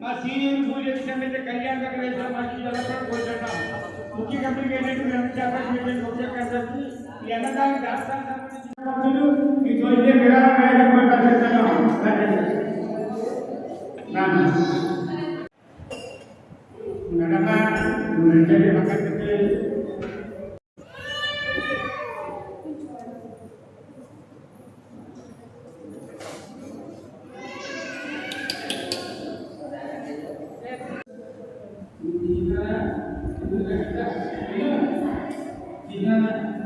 మా సీనియర్ పూజ చేసినట్లయితే కళ్యాణ వెంకటేశ్వర మసీదులో కూర్చుంటాం ముఖ్య కంపెనీకి ఏంటంటే రెండు చేపలు మీటింగ్ ముఖ్య కంపెనీకి ఈ అన్నదానికి రాష్ట్రానికి సంబంధించిన sana. Menanam mencari makan kecil. Di mana?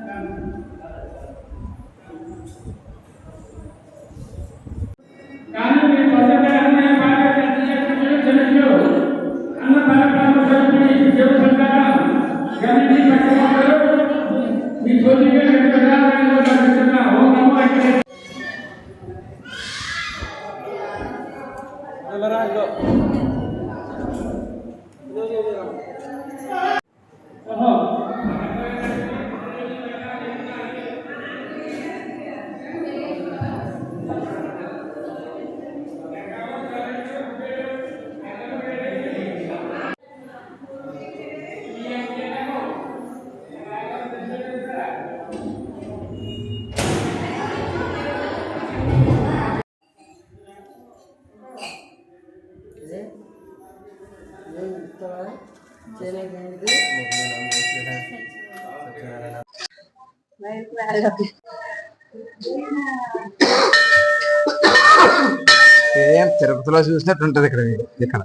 Same తిరుపతిలో చూసినట్టు ఉంటది ఇక్కడ ఇక్కడ.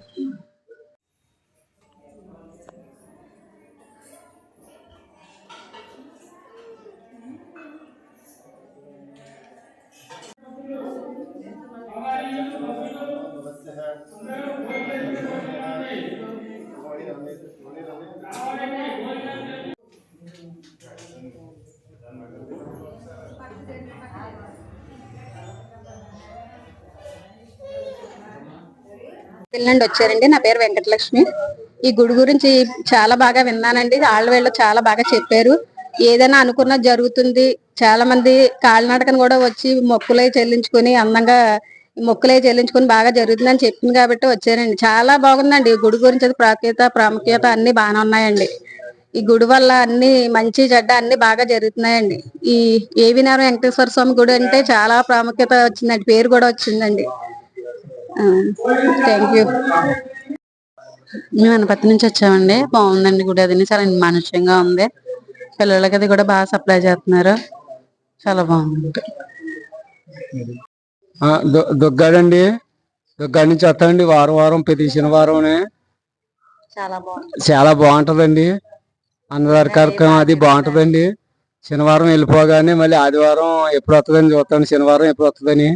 నుండి వచ్చారండి. నా పేరు వెంకటలక్ష్మి. ఈ గుడి గురించి చాలా బాగా విన్నానండి. వాళ్ళ వీళ్ళు చాలా బాగా చెప్పారు. ఏదైనా అనుకున్నది జరుగుతుంది. చాలా మంది కాలినడకను కూడా వచ్చి మొక్కులై చెల్లించుకొని అందంగా మొక్కులే చెల్లించుకొని బాగా జరుగుతుందని చెప్పింది కాబట్టి వచ్చానండి. చాలా బాగుందండి. గుడి గురించి అది ప్రాముఖ్యత ప్రాముఖ్యత అన్ని బాగానే ఉన్నాయండి. ఈ గుడి వల్ల అన్ని మంచి చెడ్డ అన్ని బాగా జరుగుతున్నాయండి. ఈ ఏవి నారాయణ వెంకటేశ్వర స్వామి గుడి అంటే చాలా ప్రాముఖ్యత వచ్చిందండి. పేరు కూడా వచ్చిందండి. థ్యాంక్ యూ మేము అనపత్తి నుంచి వచ్చామండి. బాగుందండి గుడి. అది చాలా మానుష్యంగా ఉంది. పిల్లలకి అది కూడా బాగా సప్లై చేస్తున్నారు. చాలా బాగుంది. దుగ్గాడండి. దుగ్గాడి నుంచి వస్తామండి వారం వారం ప్రతి శనివారం చాలా బాగుంటదండి. అన్నదారి కార్యక్రమం అది బాగుంటదండి. శనివారం వెళ్ళిపోగానే మళ్ళీ ఆదివారం ఎప్పుడు వస్తుందని చూస్తాను. శనివారం ఎప్పుడు వస్తుందని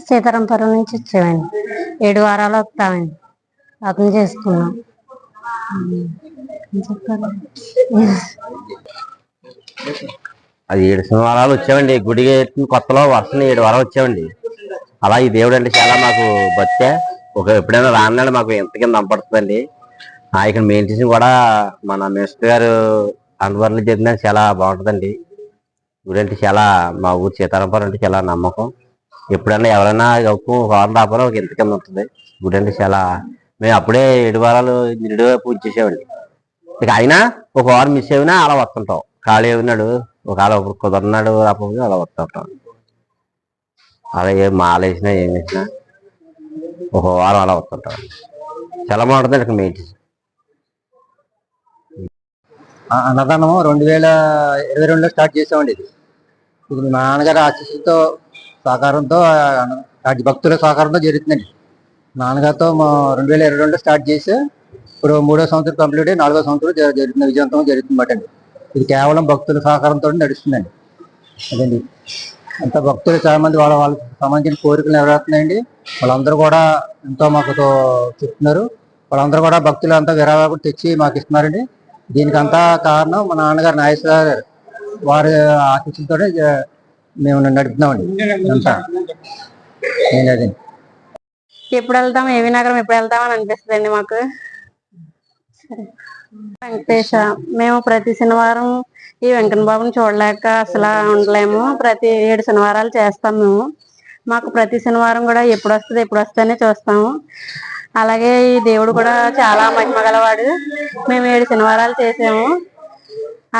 సీతారాంపురం నుంచి వచ్చామండి. ఏడు వారాలు వస్తామండి. అతను చేసుకున్నాం. అది ఏడు శనివారాలు వచ్చామండి. గుడి కొత్తలో వరుసని ఏడు వారాలు వచ్చామండి. అలా ఈ దేవుడు అంటే చాలా మాకు భక్తే. ఒక ఎప్పుడైనా రాన్నాడు మాకు ఎంత కింద నమ్మపడుతుందండి ఆ ఇక్కడ మెయింటెన్స్ కూడా మన మినిస్టర్ గారు అందుబాటులో జరిగిన చాలా బాగుంటుందండి. గుడంటే చాలా మా ఊరు సీతారాంపురం అంటే చాలా నమ్మకం. ఎప్పుడైనా ఎవరైనా ఎక్కువ వారం రాపాలో ఒక ఎంత కింద ఉంటుంది. గుడి చాలా మేము అప్పుడే ఏడు వారాలు నిండుగా పూజ చేసామండి ఇక అయినా ఒక వారం మిస్ అయినా అలా వస్తుంటాం. ఖాళీ ఉన్నాడు ఒకవేళ ఒకరు కుదరనాడు రాకపోతే అలా వస్తుంటాం. అలా ఏం మాల ఏం వేసినా ఒక వారం అలా వస్తుంటాం చాలా బాగుంటుంది ఇక్కడ మెయింటెన్స్ అన్నదానము అన్నదానం రెండు వేల ఇరవై రెండులో స్టార్ట్ చేసామండి ఇది. ఇది మా నాన్నగారి ఆశీస్సులతో సహకారంతో భక్తుల సహకారంతో జరుగుతుందండి. నాన్నగారితో మా రెండు వేల ఇరవై రెండు స్టార్ట్ చేసి ఇప్పుడు మూడో సంవత్సరం కంప్లీట్ అయ్యి నాలుగో సంవత్సరం జరుగుతుంది విజయవంతంగా జరుగుతుంది అండి. ఇది కేవలం భక్తుల సహకారంతో నడుస్తుందండి. అదండి ఇంత భక్తులు చాలా మంది వాళ్ళ వాళ్ళకి సంబంధించిన కోరికలు నెరవేరుతున్నాయండి. వాళ్ళందరూ కూడా ఎంతో మాకు చెప్తున్నారు. వాళ్ళందరూ కూడా భక్తులు అంతా విరాళాలు కూడా తెచ్చి మాకు ఇస్తున్నారండి. దీనికి అంతా కారణం మా నాన్నగారు నాగేశ్వర గారు. వారి ఆశీస్సులతో మేము నడుపుతున్నామండి. అంతా. నేను అదే ఎప్పుడు వెళ్తాం? ఏవి నగరం ఎప్పుడు వెళ్తాం అని అనిపిస్తుంది మాకు. వెంకటేశ మేము ప్రతి శనివారం ఈ వెంకట బాబుని చూడలేక అసలు ఉండలేము. ప్రతి ఏడు శనివారాలు చేస్తాం మేము. మాకు ప్రతి శనివారం కూడా ఎప్పుడు వస్తుంది ఎప్పుడు వస్తుందని చూస్తాము. అలాగే ఈ దేవుడు కూడా చాలా మహిమ గలవాడు. మేము ఏడు శనివారాలు చేసాము.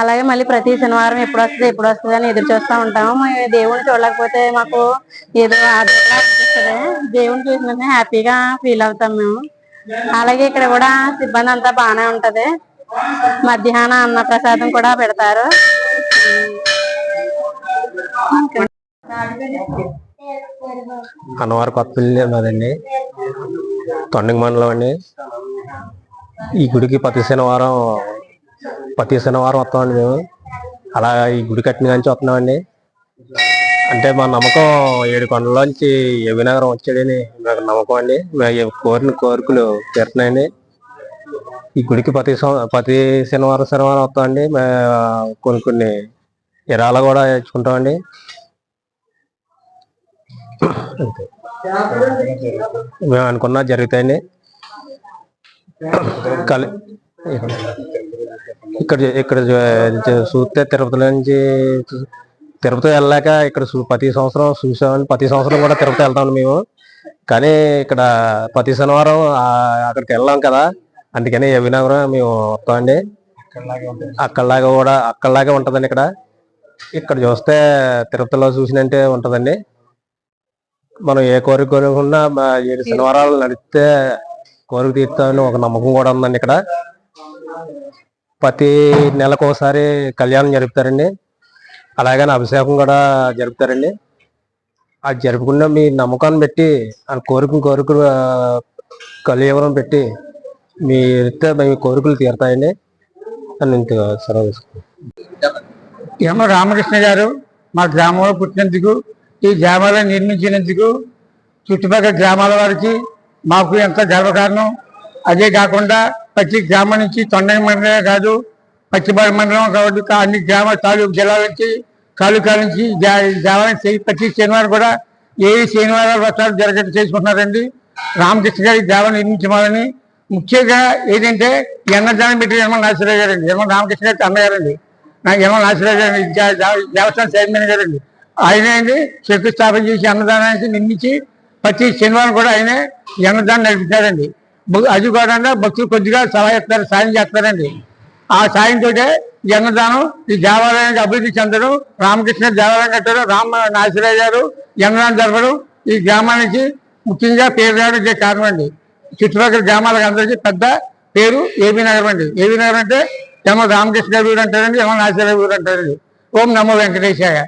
అలాగే మళ్ళీ ప్రతి శనివారం ఎప్పుడు వస్తుంది ఎప్పుడు వస్తుంది అని ఎదురు చూస్తూ ఉంటాము. మేము దేవుడిని చూడలేకపోతే మాకు ఏదో అనిపిస్తుంది. దేవుని చూసిన హ్యాపీగా ఫీల్ అవుతాం మేము. అలాగే ఇక్కడ కూడా సిబ్బంది అంతా బాగానే ఉంటది. మధ్యాహ్నం అన్న ప్రసాదం కూడా పెడతారు. అన్నవారు కొత్తపల్లి మాదండి తొండంగి మండలం అండి. ఈ గుడికి ప్రతి శనివారం ప్రతి శనివారం వస్తామండి మేము. అలా ఈ గుడి కట్టిన నుంచి వస్తున్నామండి. అంటే మా నమ్మకం ఏడు కొండలోంచి యవినగరం వచ్చాడని నాకు నమ్మకం అండి. మేము కోరిన కోరికలు తీరుతున్నాయండి. ఈ గుడికి ప్రతి ప్రతి శనివారం శనివారం వస్తామండి కొన్ని కొన్ని ఇరాలు కూడా ఇచ్చుకుంటామండి అంతే మేము అనుకున్నా జరుగుతాయండి. కలి ఇక్కడ ఇక్కడ చూస్తే తిరుపతి నుంచి తిరుపతి వెళ్ళాక ఇక్కడ ప్రతి సంవత్సరం చూసామని ప్రతి సంవత్సరం కూడా తిరుపతి వెళ్తాం మేము. కానీ ఇక్కడ ప్రతి శనివారం అక్కడికి వెళ్ళాం కదా. అందుకని వినగరం మేము వస్తామండి అక్కడలాగా కూడా అక్కడలాగే ఉంటదండి ఇక్కడ. ఇక్కడ చూస్తే తిరుపతిలో చూసినంటే ఉంటదండి. మనం ఏ కోరిక కోరుకున్నా ఏడు శనివారాలు నడిస్తే కోరిక తీర్తామని ఒక నమ్మకం కూడా ఉందండి ఇక్కడ. ప్రతి నెలకు ఒకసారి కళ్యాణం జరుపుతారండి. అలాగే అభిషేకం కూడా జరుపుతారండి. అది జరుపుకున్న మీ నమ్మకాన్ని పెట్టి ఆ కోరిక కోరిక కలియవరం పెట్టి మీ మీ కోరికలు తీరుతాయండి. అని ఇంత సెలవు తీసుకుంటాను. రామకృష్ణ గారు మా గ్రామంలో పుట్టినందుకు ఈ గ్రామాలను నిర్మించినందుకు చుట్టుపక్కల గ్రామాల వారికి మాకు ఎంత గర్వకారణం. అదే కాకుండా ప్రతి గ్రామం నుంచి తొండ మండలమే కాదు పచ్చిబాడి మండలం కాబట్టి అన్ని గ్రామ తాలూకు జిల్లాల నుంచి తాలూకాల నుంచి దేవాలయం ప్రతి శనివారం కూడా ఏ శనివారాలు వర్షాలు జరగట్టు చేసుకుంటున్నారండి. రామకృష్ణ గారి దేవాలయం నిర్మించమని. ముఖ్యంగా ఏంటంటే ఎన్నదానం పెట్టి యనమల నాసిరావు గారండి. యనమల రామకృష్ణ గారి అన్నగారండి. నాకు యనమల నాసిరావు గారు దేవస్థానం చైర్మన్ గారండి. ఆయనే అండి శంకుస్థాపన చేసి అన్నదానానికి నిర్మించి ప్రతి శనివారం కూడా ఆయనే ఈ అన్నదానం నడిపించారండి అది కూడా భక్తులు కొద్దిగా సలహా ఇస్తారు సాయం చేస్తారండి. ఆ సాయంతో జన్మదానం ఈ దేవాలయానికి అభివృద్ధి చెందడం రామకృష్ణ దేవాలయం కట్టడం రామ నాసిరావు గారు జన్మదానం జరపడం ఈ గ్రామానికి ముఖ్యంగా పేరు రావడం కారణం అండి. చుట్టుపక్కల గ్రామాలకు అందరికీ పెద్ద పేరు ఏబీ నగరం అండి. ఏబీ నగరం అంటే యమ రామకృష్ణ ఊరు అంటారండి యమ నాసిరాయ్ ఊరు అంటారండి. ఓం నమో వెంకటేశాయ.